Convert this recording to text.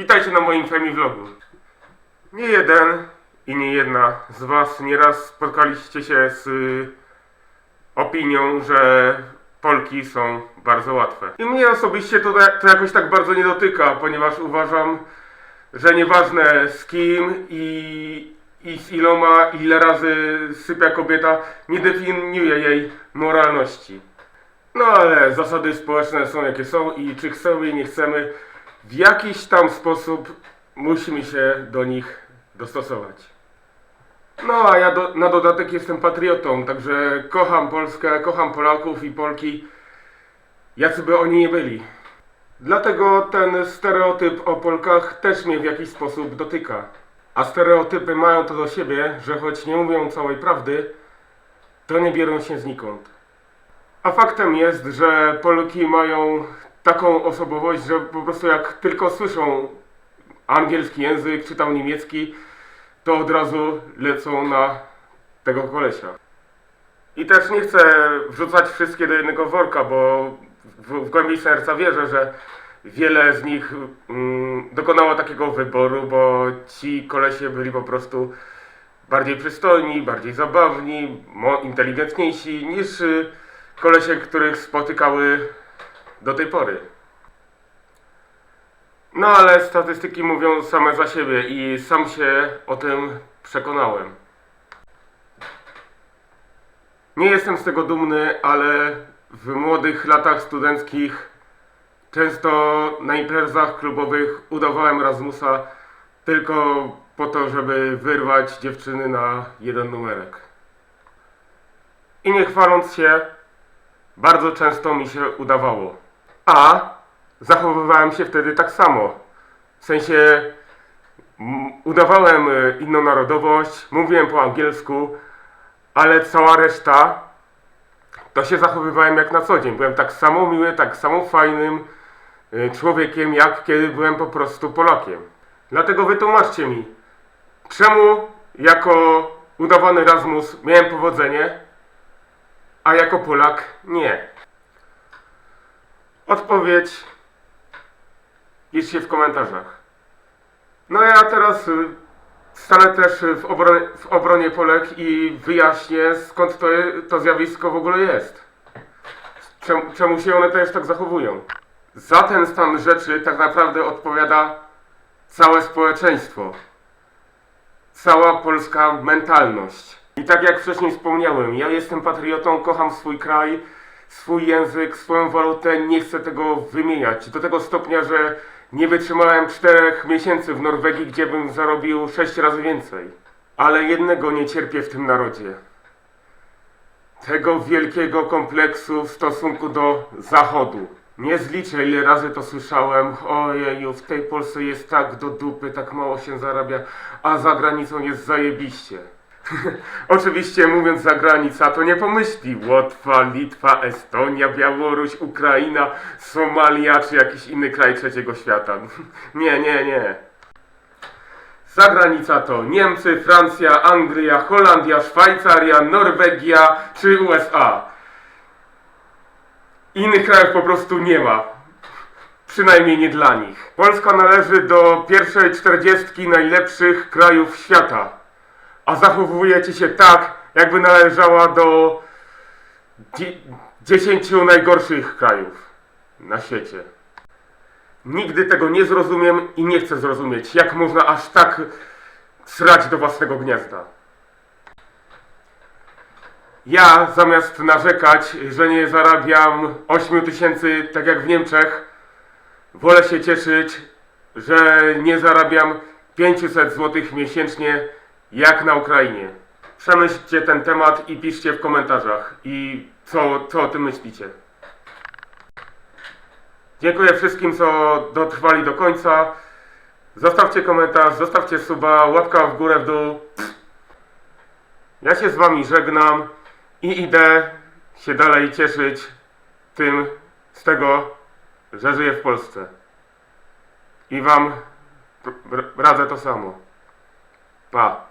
Witajcie na moim Femi Vlogu. Nie jeden i nie jedna z Was nieraz spotkaliście się z y, opinią, że Polki są bardzo łatwe. I mnie osobiście to, to jakoś tak bardzo nie dotyka, ponieważ uważam, że nieważne z kim i, i z iloma, ile razy sypia kobieta, nie definiuje jej moralności. No ale zasady społeczne są jakie są i czy chcemy, nie chcemy, w jakiś tam sposób musimy się do nich dostosować. No a ja do, na dodatek jestem patriotą, także kocham Polskę, kocham Polaków i Polki, jacy by oni nie byli. Dlatego ten stereotyp o Polkach też mnie w jakiś sposób dotyka. A stereotypy mają to do siebie, że choć nie mówią całej prawdy, to nie biorą się znikąd. A faktem jest, że Polki mają taką osobowość, że po prostu jak tylko słyszą angielski język, czy tam niemiecki, to od razu lecą na tego kolesia. I też nie chcę wrzucać wszystkie do jednego worka, bo w, w głębi serca wierzę, że wiele z nich mm, dokonało takiego wyboru, bo ci kolesie byli po prostu bardziej przystojni, bardziej zabawni, inteligentniejsi niż kolesie, których spotykały do tej pory. No ale statystyki mówią same za siebie i sam się o tym przekonałem. Nie jestem z tego dumny, ale w młodych latach studenckich często na imprezach klubowych udawałem Rasmusa tylko po to, żeby wyrwać dziewczyny na jeden numerek. I nie chwaląc się, bardzo często mi się udawało. A zachowywałem się wtedy tak samo. W sensie udawałem e, inną narodowość, mówiłem po angielsku, ale cała reszta to się zachowywałem jak na co dzień. Byłem tak samo miły, tak samo fajnym e, człowiekiem, jak kiedy byłem po prostu Polakiem. Dlatego wytłumaczcie mi, czemu jako udawany Rasmus miałem powodzenie, a jako Polak nie. Odpowiedź piszcie w komentarzach. No ja teraz y, stanę też w obronie, w obronie Polek i wyjaśnię skąd to, to zjawisko w ogóle jest. Czemu, czemu się one też tak zachowują. Za ten stan rzeczy tak naprawdę odpowiada całe społeczeństwo. Cała polska mentalność. I tak jak wcześniej wspomniałem, ja jestem patriotą, kocham swój kraj, swój język, swoją walutę, nie chcę tego wymieniać. Do tego stopnia, że nie wytrzymałem czterech miesięcy w Norwegii, gdzie bym zarobił sześć razy więcej. Ale jednego nie cierpię w tym narodzie. Tego wielkiego kompleksu w stosunku do Zachodu. Nie zliczę ile razy to słyszałem. Ojeju, w tej Polsce jest tak do dupy, tak mało się zarabia, a za granicą jest zajebiście. Oczywiście mówiąc zagranica, to nie pomyśli Łotwa, Litwa, Estonia, Białoruś, Ukraina, Somalia czy jakiś inny kraj trzeciego świata. Nie, nie, nie. Zagranica to Niemcy, Francja, Anglia, Holandia, Szwajcaria, Norwegia czy USA. Innych krajów po prostu nie ma. Przynajmniej nie dla nich. Polska należy do pierwszej czterdziestki najlepszych krajów świata a zachowujecie się tak, jakby należała do dzie- dziesięciu najgorszych krajów na świecie. Nigdy tego nie zrozumiem i nie chcę zrozumieć, jak można aż tak srać do własnego gniazda. Ja zamiast narzekać, że nie zarabiam 8 tysięcy tak jak w Niemczech, wolę się cieszyć, że nie zarabiam 500 zł miesięcznie jak na Ukrainie. Przemyślcie ten temat i piszcie w komentarzach i co, co o tym myślicie. Dziękuję wszystkim, co dotrwali do końca. Zostawcie komentarz, zostawcie suba, łapka w górę, w dół. Ja się z wami żegnam i idę się dalej cieszyć tym z tego, że żyję w Polsce. I wam radzę to samo. Pa.